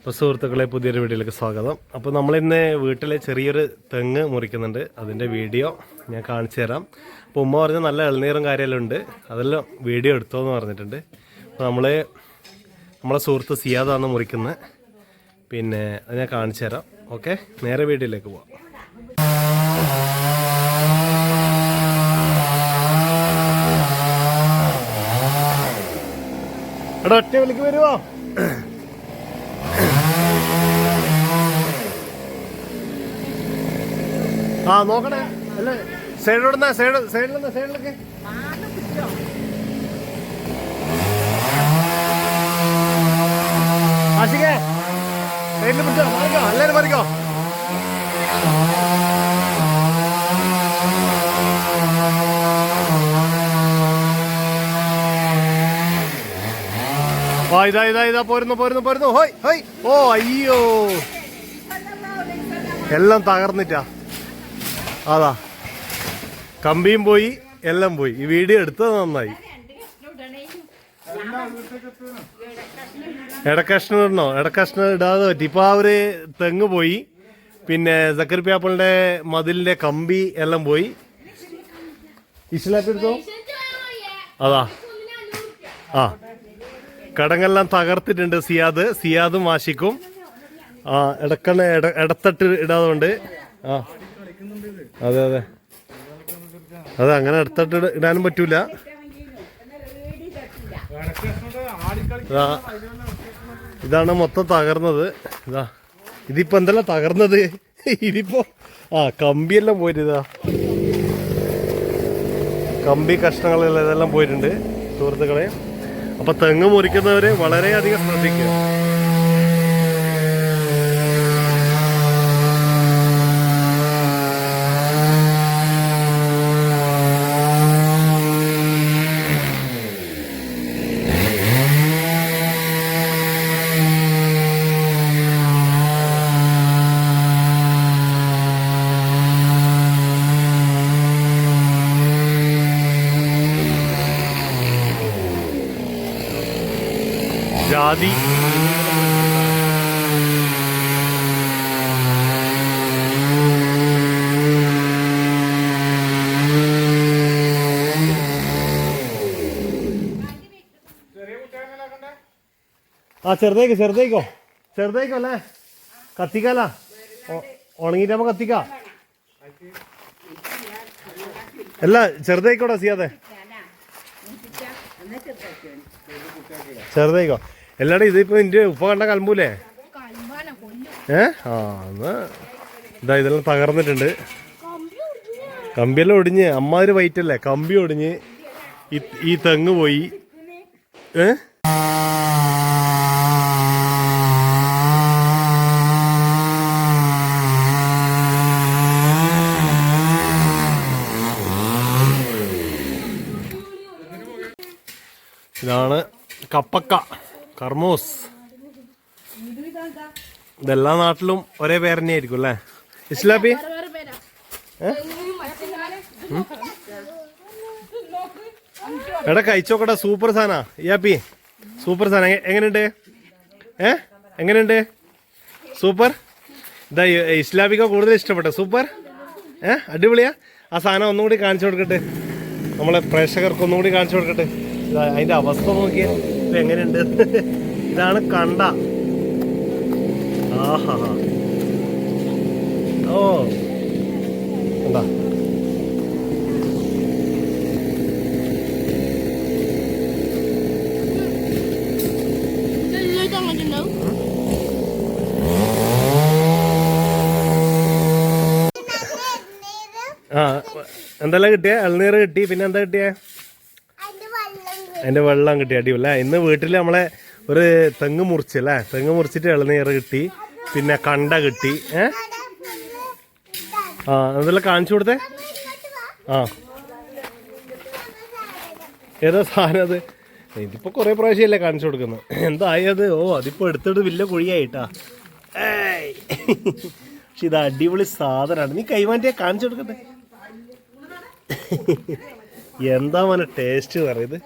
അപ്പോൾ സുഹൃത്തുക്കളെ പുതിയൊരു വീഡിയോയിലേക്ക് സ്വാഗതം. അപ്പോൾ നമ്മളിന്ന് വീട്ടിലെ ചെറിയൊരു തെങ്ങ് മുറിക്കുന്നുണ്ട്. അതിന്റെ വീഡിയോ ഞാൻ കാണിച്ചു തരാം. അപ്പോൾ ഉമ്മ പറഞ്ഞ നല്ല ഇളനീറും കാര്യമെല്ലാം ഉണ്ട്. അതെല്ലാം വീഡിയോ എടുത്തോ എന്ന് പറഞ്ഞിട്ടുണ്ട്. അപ്പോൾ നമ്മൾ നമ്മളെ സുഹൃത്ത് സിയാദാണ് മുറിക്കുന്നത് പിന്നെ അത് ഞാൻ കാണിച്ചു തരാം. ഓക്കെ? നേരെ വീഡിയോയിലേക്ക് പോവാം. എടാ ഒറ്റ വിളിക്ക് വരുമോ ആ നോക്കണേ. അല്ല? സൈഡിലോടുന്ന സൈഡ് സൈഡിലെന്ന? സൈഡിലൊക്കെ. ആശികേ സൈഡിൽ പിടിച്ചോ മറിക്കോ എല്ലാവരും മറിക്കോ. ആ ഇതാ ഇതാ ഇതാ പോരുന്നു പോരുന്നു പോരുന്നു. ഹോയ് ഹോയ്. ഓ അയ്യോ. എല്ലാം തകർന്നിട്ടാ. അതാ. കമ്പിയും പോയി എല്ലാം പോയി. ഈ വീഡിയോ എടുത്തത് നന്നായി. ഇടക്കഷ്ണം ഇടണോ? ഇടക്കഷ്ണം ഇടാതെ പറ്റി. ഇപ്പൊ ഒരു തെങ്ങ് പോയി. പിന്നെ സക്കർ പ്യാപ്പിളിന്റെ മതിലിന്റെ കമ്പി എല്ലാം പോയി. ഇസ്ലാപ്പ് അതാ. ആ. കടങ്ങെല്ലാം തകർത്തിട്ടുണ്ട് സിയാദ്. സിയാദും വാശിക്കും ആ ഇടക്കണ്ണ ഇട ഇടത്തട്ട് ഇടാതുകൊണ്ട് ആ. അതെ അതെ. അതെ അങ്ങനെ അടുത്തിട്ട് ഇട- ഇടാനും പറ്റൂല. ഇതാ ഇതാണ് മൊത്തം തകർന്നത്. ഇതാ ഇതിപ്പോ എന്തല്ല തകർന്നത്? ഇതിപ്പോ ആ കമ്പിയെല്ലാം പോയിട്ടിതാ കമ്പി കഷ്ണങ്ങളെല്ലാം ഇതെല്ലാം പോയിട്ടുണ്ട് സുഹൃത്തുക്കളെ. അപ്പൊ തെങ്ങ് മുറിക്കുന്നവരെ വളരെയധികം ശ്രദ്ധിക്കുക. ജാതി. ആ ചെറുതേക്ക് ചെറുതേക്കോ. ചെറുതേക്കോ അല്ലേ? കത്തിക്കാലാ. ഉണങ്ങിട്ടാകുമ്പോ കത്തിക്കാം. അല്ല ചെറുതേക്കോടാ സിയാതെ ചെറുതേക്കോ എല്ലാടും ഇതിപ്പോ നിന്റെ ഉപ്പ കണ്ട കലമ്പൂലേ ഏ? ആ എന്നാ ഇതാ ഇതെല്ലാം തകർന്നിട്ടുണ്ട്. കമ്പിയെല്ലാം ഒടിഞ്ഞ് അമ്മാതിരി വൈറ്റ് അല്ലേ കമ്പി ഒടിഞ്ഞ് ഈ ഈ തെങ്ങ് പോയി. ഏ? ഇതാണ് കപ്പക്ക കർമൂസ്. ഇതെല്ലാ നാട്ടിലും ഒരേ പേര് തന്നെയായിരിക്കും അല്ലേ ഇസ്ലാബി എടാ കഴിച്ചോക്കട്ടെ സൂപ്പർ സാധന ഇയാപ്പി സൂപ്പർ സാധനം എങ്ങനെയുണ്ട്? ഏ? എങ്ങനെയുണ്ട്? സൂപ്പർ? ഇതാ ഇസ്ലാബിക്ക് കൂടുതൽ ഇഷ്ടപ്പെട്ടെ. സൂപ്പർ? ഏ? അടിപൊളിയാ. ആ സാധനം ഒന്നുകൂടി കാണിച്ചു കൊടുക്കട്ടെ. നമ്മളെ പ്രേക്ഷകർക്ക് ഒന്നുകൂടി കാണിച്ചു കൊടുക്കട്ടെ. അതിന്റെ അവസ്ഥ നോക്കിയേ. ഇത് എങ്ങനെയുണ്ട്? ഇതാണ് കണ്ട. ആഹാ. ഓ. എന്താ ആ എന്തെല്ലാം കിട്ടിയ? ഇളനീർ കിട്ടി. പിന്നെ എന്താ കിട്ടിയേ? അതിന്റെ വെള്ളം കിട്ടി അടിപൊളി. ഇന്ന് വീട്ടിൽ നമ്മളെ ഒരു തെങ്ങ് മുറിച്ച് അല്ലേ? തെങ്ങ് മുറിച്ചിട്ട് ഇളനീർ കിട്ടി പിന്നെ കണ്ട കിട്ടി ഏ? ആ എന്തെല്ലാം കാണിച്ചു കൊടുത്തേ. ആ. ഏതാ സാധനം അത്? ഇതിപ്പോ കൊറേ പ്രാവശ്യമല്ലേ കാണിച്ചു കൊടുക്കുന്നത്. എന്തായത് ഓ അതിപ്പോ എടുത്തിട്ട് വലിയ കുഴിയായിട്ടാ. പക്ഷെ ഇത് അടിപൊളി സാധനമാണ്. നീ കൈമാറ്റിയാ കാണിച്ചു കൊടുക്കട്ടെ? എന്താ മോനെ ടേസ്റ്റ് പറയുന്നത്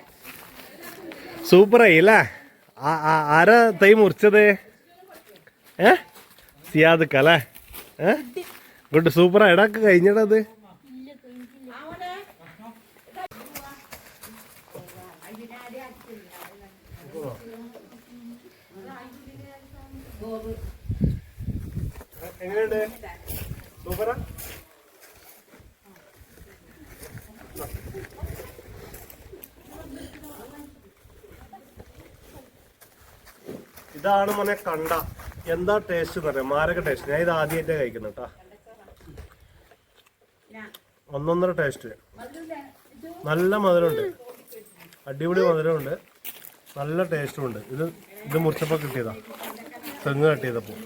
സൂപ്പറായി അല്ലേ ആരാ തൈ മുറിച്ചത്? ഏ? സിയാദ് അല്ലേ? ഏ? ഗുഡ് സൂപ്പറാ എടാക്ക് കഴിഞ്ഞടാ അത്. എങ്ങനെയുണ്ട്? സൂപ്പറാ ഇതാണ് മോനെ കണ്ട. എന്താ ടേസ്റ്റ് എന്ന് പറയാം മാരക ടേസ്റ്റ് ഞാൻ ഇത് ആദ്യമായിട്ടേ കഴിക്കുന്നു കേട്ടാ. ഒന്നൊന്നര ടേസ്റ്റ് നല്ല മധുരമുണ്ട്. അടിപൊളി മധുരമുണ്ട്. നല്ല ടേസ്റ്റും ഉണ്ട്. ഇത് ഇത് മുറിച്ചപ്പോൾ കിട്ടിയതാ. തെങ്ങ് കട്ടിയതപ്പോൾ